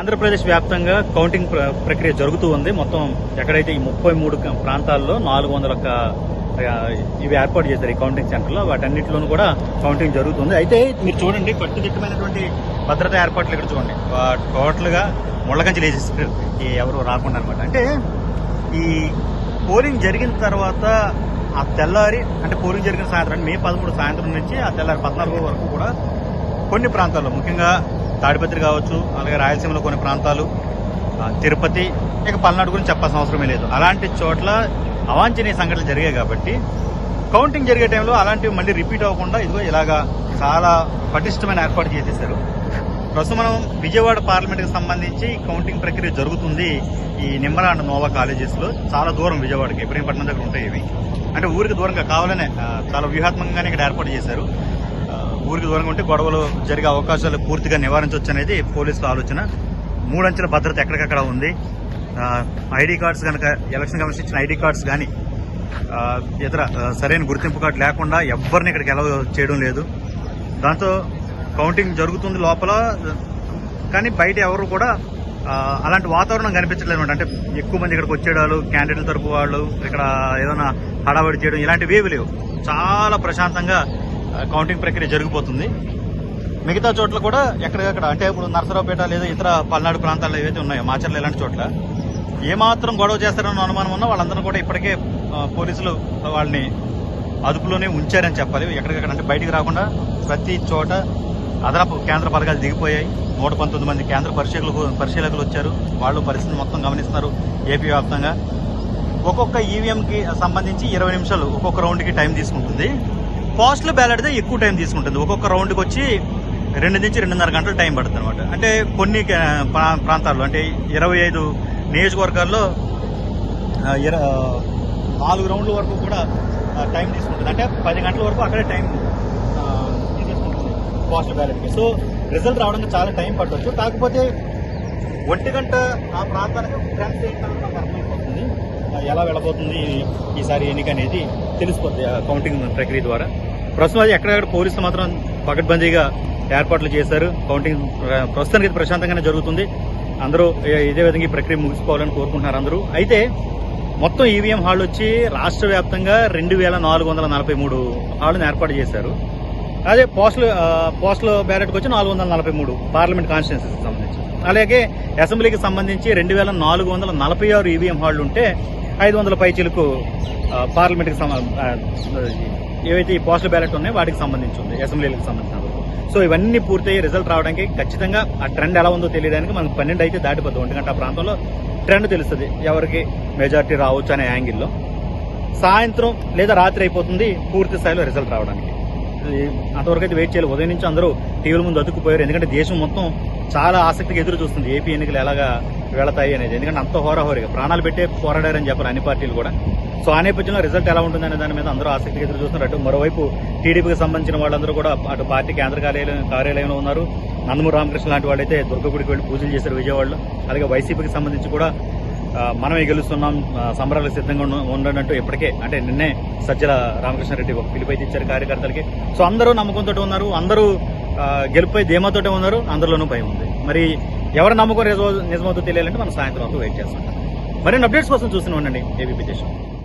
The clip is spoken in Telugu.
ఆంధ్రప్రదేశ్ వ్యాప్తంగా కౌంటింగ్ ప్ర- ప్రక్రియ జరుగుతూ ఉంది. మొత్తం ఎక్కడైతే ఈ ముప్పై మూడు ప్రాంతాల్లో నాలుగు వందల ఒక్క ఇవి ఏర్పాటు చేశారు ఈ కౌంటింగ్ సెంటర్లో. వాటన్నిటిలోనూ కూడా కౌంటింగ్ జరుగుతుంది. అయితే మీరు చూడండి కట్టుదిట్టమైనటువంటి భద్రతా ఏర్పాట్లు ఇక్కడ చూడండి. టోటల్గా ముళ్ళగంజలు వేసేస్తారు ఎవరు రాకుండా అనమాట అంటే ఈ పోలింగ్ జరిగిన తర్వాత ఆ తెల్లారి అంటే పోలింగ్ జరిగిన సాయంత్రం మే పదమూడు సాయంత్రం నుంచి ఆ తెల్లారి పద్నాలుగు వరకు కూడా కొన్ని ప్రాంతాల్లో ముఖ్యంగా తాడిపత్రి కావచ్చు అలాగే రాయలసీమలో కొన్ని ప్రాంతాలు తిరుపతి ఇక పల్నాడు గురించి చెప్పాల్సిన అవసరమే లేదు. అలాంటి చోట్ల అవాంఛనీయ సంఘటనలు జరిగాయి కాబట్టి కౌంటింగ్ జరిగే టైంలో అలాంటివి మళ్ళీ రిపీట్ అవ్వకుండా ఇదిగో ఇలాగా చాలా పటిష్టమైన ఏర్పాటు చేసేశారు. ప్రస్తుతం మనం విజయవాడ పార్లమెంట్కి సంబంధించి కౌంటింగ్ ప్రక్రియ జరుగుతుంది ఈ నిమ్మల అండ్ నోవా కాలేజెస్లో. చాలా దూరం విజయవాడకి ఇబ్రహీంపట్నం దగ్గర ఉంటాయి ఇవి. అంటే ఊరికి దూరంగా కావాలనే చాలా వ్యూహాత్మకంగానే ఇక్కడ ఏర్పాటు చేశారు. ఊరికి దూరంగా ఉంటే గొడవలు జరిగే అవకాశాలు పూర్తిగా నివారించవచ్చు అనేది పోలీసుల ఆలోచన. మూడంచెల భద్రత ఎక్కడికక్కడ ఉంది. ఐడి కార్డ్స్ కనుక ఎలక్షన్ కమిషన్ ఇచ్చిన ఐడి కార్డ్స్ కానీ ఇతర సరైన గుర్తింపు కార్డు లేకుండా ఎవరిని ఇక్కడికి ఎలా చేయడం లేదు. దాంతో కౌంటింగ్ జరుగుతుంది లోపల. కానీ బయట ఎవరు కూడా అలాంటి వాతావరణం కనిపించట్లేదు అనమాట. అంటే ఎక్కువ మంది ఇక్కడికి వచ్చేవాళ్ళు క్యాండిడేట్ల తరపు వాళ్ళు ఇక్కడ ఏదైనా హడావడి చేయడం ఇలాంటివి ఏవి లేవు. చాలా ప్రశాంతంగా కౌంటింగ్ ప్రక్రియ జరిగిపోతుంది. మిగతా చోట్ల కూడా ఎక్కడికక్కడ అంటే ఇప్పుడు నరసరావుపేట లేదా ఇతర పల్నాడు ప్రాంతాల్లో ఏవైతే ఉన్నాయో మాచర్లు ఇలాంటి చోట్ల ఏమాత్రం గొడవ చేస్తారన్న అనుమానం ఉన్నా వాళ్ళందరూ కూడా ఇప్పటికే పోలీసులు వాళ్ళని అదుపులోనే ఉంచారని చెప్పాలి. ఎక్కడికక్కడ అంటే బయటికి రాకుండా ప్రతి చోట అదనపు కేంద్ర పథకాలు దిగిపోయాయి. నూట పంతొమ్మిది మంది కేంద్ర పరిశీలకులు పరిశీలకులు వచ్చారు. వాళ్ళు పరిస్థితిని మొత్తం గమనిస్తున్నారు ఏపీ వ్యాప్తంగా. ఒక్కొక్క ఈవీఎంకి సంబంధించి ఇరవై నిమిషాలు ఒక్కొక్క రౌండ్కి టైం తీసుకుంటుంది. పోస్టల్ అయితే ఎక్కువ టైం తీసుకుంటుంది. ఒక్కొక్క రౌండ్కి వచ్చి రెండు నుంచి రెండున్నర గంటలు టైం పడుతుంది అనమాట అంటే కొన్ని ప్రా- ప్రాంతాల్లో అంటే ఇరవై ఐదు నియోజకవర్గాల్లో ఇర- నాలుగు రౌండ్ల వరకు కూడా టైం తీసుకుంటుంది. అంటే పది గంటల వరకు అక్కడే టైం తీసుకుంటుంది పోస్టల్ బ్యాలెట్కి. సో రిజల్ట్ రావడానికి చాలా టైం పట్టవచ్చు కాకపోతే ఒంటి గంట ఆ ప్రాంతానికి ట్రెండ్స్ అర్థమైపోతుంది ఎలా వెళ్ళబోతుంది ఈసారి ఎన్నిక అనేది తెలిసిపోతుంది ఆ కౌంటింగ్ ప్రక్రియ ద్వారా. ప్రస్తుతం అది ఎక్కడెక్కడ పోలీసులు మాత్రం పకడ్బందీగా ఏర్పాట్లు చేశారు. కౌంటింగ్ ప్రస్తుతానికి ఇది ప్రశాంతంగానే జరుగుతుంది. అందరూ ఇదే విధంగా ఈ ప్రక్రియ ముగిసిపోవాలని కోరుకుంటున్నారు అందరూ. అయితే మొత్తం ఈవీఎం హాల్ వచ్చి రాష్ట్ర వ్యాప్తంగా రెండు వేల నాలుగు వందల నలభై మూడు హాళ్ళను ఏర్పాటు చేశారు. అదే పోస్టల్ పోస్టల్ బ్యాలెట్కి వచ్చి నాలుగు వందల నలభై మూడు పార్లమెంట్ కాన్స్టిట్యున్సీకి సంబంధించి. అలాగే అసెంబ్లీకి సంబంధించి రెండు వేల నాలుగు వందల నలభై ఆరు ఈవీఎం హాళ్ళు ఉంటే ఐదు వందల పైచీలకు పార్లమెంట్కి ఏవైతే ఈ పోస్టల్ బ్యాలెట్ ఉన్నాయో వాటికి సంబంధించి ఉంది అసెంబ్లీలకు సంబంధించిన సో ఇవన్నీ పూర్తయ్యి రిజల్ట్ రావడానికి ఖచ్చితంగా ఆ ట్రెండ్ ఎలా ఉందో తెలియడానికి మనకు పన్నెండు అయితే దాటిపోతుంది ఒంటి ఆ ప్రాంతంలో ట్రెండ్ తెలుస్తుంది ఎవరికి మెజార్టీ రావచ్చు అనే యాంగిల్లో. సాయంత్రం లేదా రాత్రి అయిపోతుంది పూర్తి స్థాయిలో రిజల్ట్ రావడానికి. అంతవరకు అయితే వెయిట్ చేయాలి. ఉదయం నుంచి అందరూ టీవీల ముందు అతుక్కుపోయారు. ఎందుకంటే దేశం మొత్తం చాలా ఆసక్తిగా ఎదురు చూస్తుంది. ఏపీ ఎన్నికలు ఎలాగా వెళతాయి అనేది. ఎందుకంటే అంత హోరాహోరిగా ప్రాణాలు పెట్టే పోరాడారని చెప్పారు అన్ని పార్టీలు కూడా. సో ఆ నేపథ్యంలో రిజల్ట్ ఎలా ఉంటుంది అనే దాని మీద అందరూ ఆసక్తిగా ఎదురు చూస్తున్నారు. అటు మరోవైపు టీడీపీకి సంబంధించిన వాళ్ళందరూ కూడా అటు పార్టీ కేంద్ర కార్యాలయం కార్యాలయంలో ఉన్నారు. నందమూరి రామకృష్ణ లాంటి వాళ్ళైతే దుర్గగుడికి వెళ్ళి పూజలు చేశారు విజయవాడలో. అలాగే వైసీపీకి సంబంధించి కూడా మనమే గెలుస్తున్నాం సంబరాలకు సిద్ధంగా ఉండనట్టు ఇప్పటికే అంటే నిన్నే సజ్జల రామకృష్ణారెడ్డి ఒక పిలుపు ఇచ్చారు కార్యకర్తలకి. సో అందరూ నమ్మకంతో ఉన్నారు. అందరూ గెలుపై ధీమాతోటే ఉన్నారు. అందరిలోనూ భయం ఉంది. మరి ఎవరు నమ్మకం నిజమవుతుందో తెలియాలంటే మనం సాయంత్రం వెయిట్ చేస్తాం. మరిన్ని అప్డేట్స్ కోసం చూస్తూనే ఉండండి. ఏబీపీ దేశం.